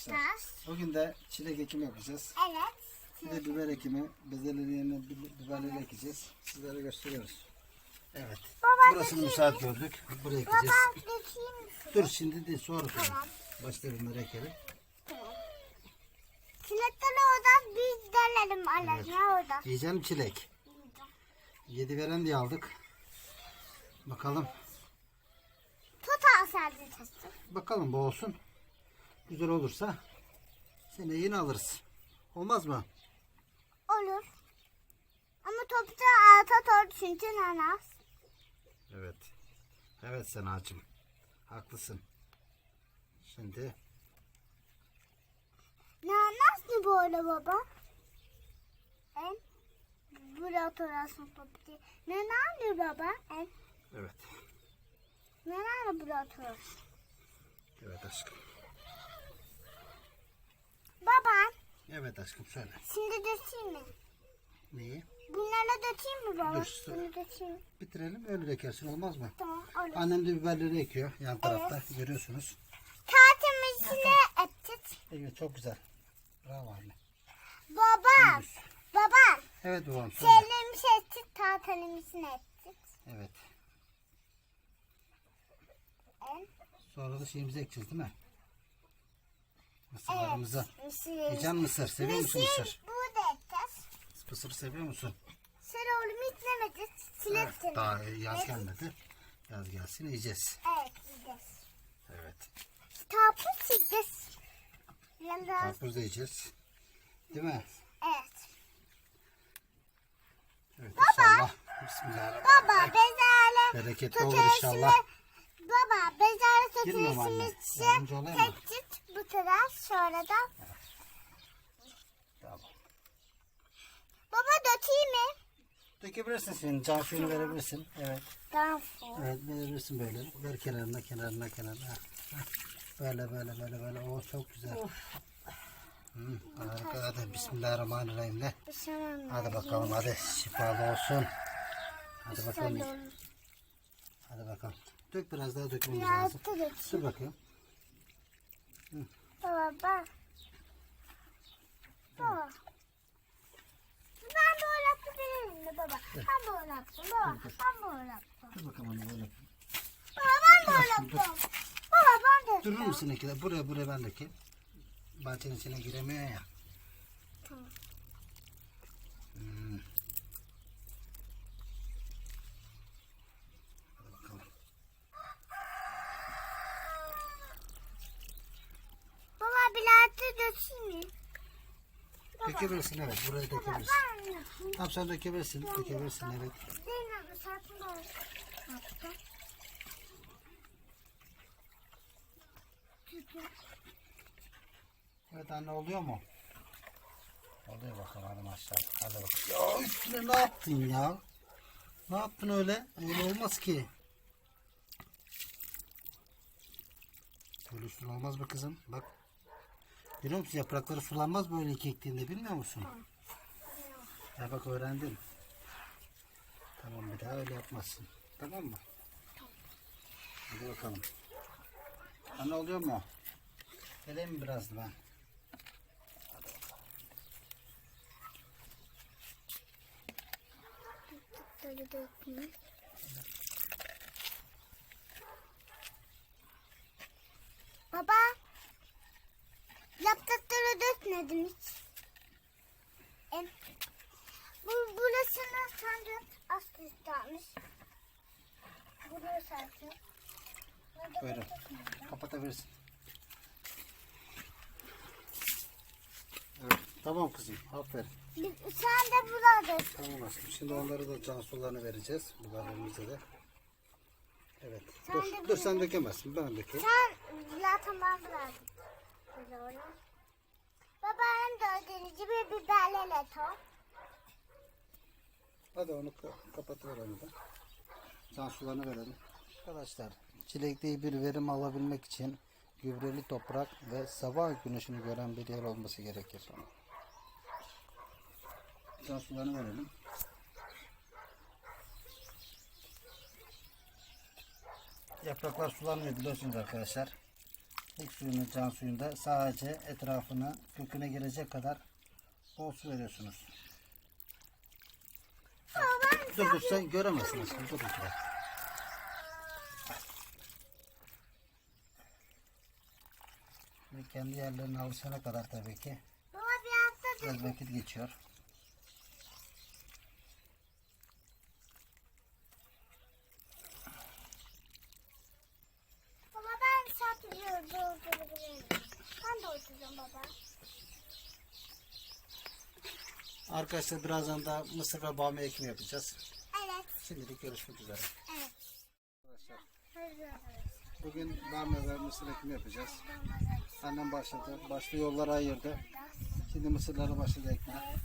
arkadaşlar. Bugün de çilek ekimi yapacağız. Evet. Bir de biber ekimi. Bezelyerin yerine bi- biberleri ekeceğiz. Sizlere gösteriyoruz. Evet. Baba Burasını müsait gördük. Buraya ekeceğiz. Baba? Dur şimdi değil sonra koyalım. Başta bunları ekelim. Çilekleri oradan biz delelim alem ya orada. Yiyeceğim çilek. Yedi veren diye aldık. Bakalım. Tut sadece. Bakalım bu olsun. Güzel olursa seneye yine alırız. Olmaz mı? Olur. Ama topta alta doğru çünkü nanas. Evet. Evet Senacığım. Haklısın. Şimdi Nanas ne böyle baba? En Buraya oturasın topta. Ne ne baba? En evet. ne ne buraya oturasın? Evet aşkım. Baba Evet aşkım söyle. şimdi dökeyim mi? Neyi? Bunları dökeyim mi baba? Dur, dur. Bunu dökeyim. Bitirelim öyle dökersin olmaz mı? Tamam olur. Annem de biberleri ekiyor yan tarafta görüyorsunuz. Tahtımızını ettik. Evet çok güzel. Bravo anne. Baba. Baba. Evet babam söyle. Şeylerimizi ettik. Tahtalarımızını ettik. Evet. En. Sonra da şeyimizi ekeceğiz değil mi? Mısırlarımızı. Mısır. Yiyeceksin mısır. Seviyor musun mısır? Burada edeceğiz. Mısır seviyor musun? Sıra oğlum itlemedi. Silet Evet, daha yaz gelmedi. Yaz gelsin yiyeceğiz. Evet yiyeceğiz. Evet. Çizeceğiz. Biraz. Karpuz da yiyeceğiz. Değil mi? Evet. Evet inşallah. Bismillahirrahmanirrahim. Baba bezerle Bereketli olur inşallah. Baba olayım mı? tek taraf sonra da Tamam. baba dökeyim mi? Dökebilirsin senin. Can suyunu verebilirsin. Evet. Tamam. Evet verebilirsin böyle. Ver kenarına kenarına kenarına. Böyle böyle böyle böyle. O çok güzel. Hı, harika. Hadi Bismillahirrahmanirrahim de. Hadi bakalım hadi. Şifalı olsun. Hadi bakalım. Hadi bakalım. Dök biraz daha dökmemiz lazım. Dur bakayım. Baba. Baba. Ben böyle yapabilirim mi baba? Ben böyle yaptım baba. Ben böyle yaptım. Dur bakalım anne böyle. Baba ben böyle yaptım. Baba ben de Durur yaptım. musun ikide? Buraya buraya ben dökeyim. Bahçenin içine giremiyor ya. Tamam. Hmm. Hadi bakalım. Baba mi? Dökebilirsin evet. Buraya dökebilirsin. Tamam sen dökebilirsin. Dökebilirsin evet. Zeynep yaptım. Evet anne oluyor mu? Oluyor bakalım hadi maşallah. Hadi bakalım. Ya üstüne ne yaptın ya? Ne yaptın öyle? Öyle olmaz ki. Böyle üstüne olmaz mı kızım? Bak. Biliyor musun yaprakları sulanmaz böyle ektiğinde bilmiyor musun? Ya bak öğrendin. Tamam bir daha öyle yapmazsın. Tamam mı? Hadi bakalım. Anne oluyor mu? Geleyim mi biraz da ben? Böyle. Baba. Dökmedim hiç. Em, bu burasını. Az tutarmış. Buraya sersin. Buyurun. Kapatabilirsin. Evet. Tamam kızım. Aferin. Sen de burada dök. Tamam aşkım. Şimdi onları da can sularını vereceğiz. Biberlerimize de. Evet. Sen dur. de Dur sen dökemezsin. Ben dökeyim. Sen zaten ben bıraktım. Öyle. Baba en dördüncü bir biberle top. Hadi onu ka- kapatıver onu da. Can sularını verelim. Arkadaşlar çilekte iyi bir verim alabilmek için gübreli toprak ve sabah güneşini gören bir yer olması gerekir. Can sularını verelim. Yapraklar sulanmıyor biliyorsunuz arkadaşlar. İlk suyunu can suyunda sadece etrafına köküne girecek kadar bol su veriyorsunuz. Dur dur sen göremezsin aslında. Dur dur. Ve kendi yerlerine alışana kadar tabii ki baba bir hafta biraz vakit geçiyor. Baba ben satılıyorum doldurabilirim. Ben de oturacağım baba. Arkadaşlar birazdan da mısır ve bamya ekimi yapacağız. Evet. Şimdilik görüşmek üzere. Evet. Arkadaşlar bugün bamya ve mısır ekimi yapacağız. Annem başladı. Başta yolları ayırdı. Şimdi mısırları başladı ekmeye.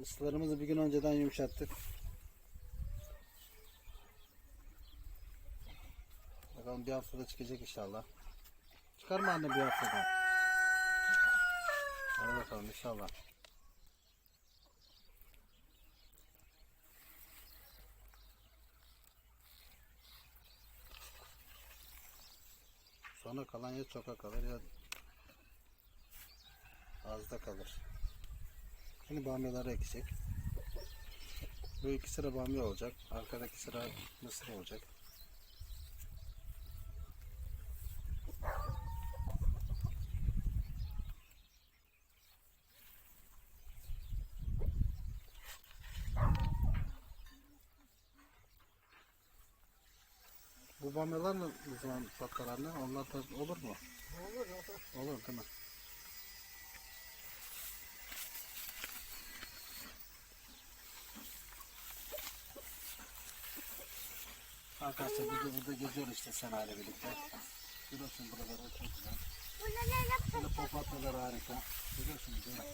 Mısırlarımızı bir gün önceden yumuşattık. Bakalım bir haftada çıkacak inşallah. Çıkar mı anne bir haftada? Hadi bakalım inşallah. Sonra kalan ya çoka kalır ya azda kalır. Şimdi bamyaları ekecek. Bu iki sıra bamya olacak. Arkadaki sıra mısır olacak. Bu bamyalar mı zaman patlar anne? Onlar da olur mu? Olur olur. Olur değil mi? Arkadaşlar biz de burada geziyoruz işte senayla birlikte. Görüyorsun buraları çok güzel. Böyle papatyalar harika. Görüyorsunuz değil mi?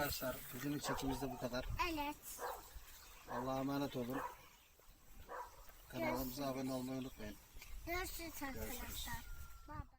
Arkadaşlar bugünlük çekimimiz de bu kadar. Evet. Allah'a emanet olun. Kanalımıza abone olmayı unutmayın. Görüşürüz arkadaşlar. Bye.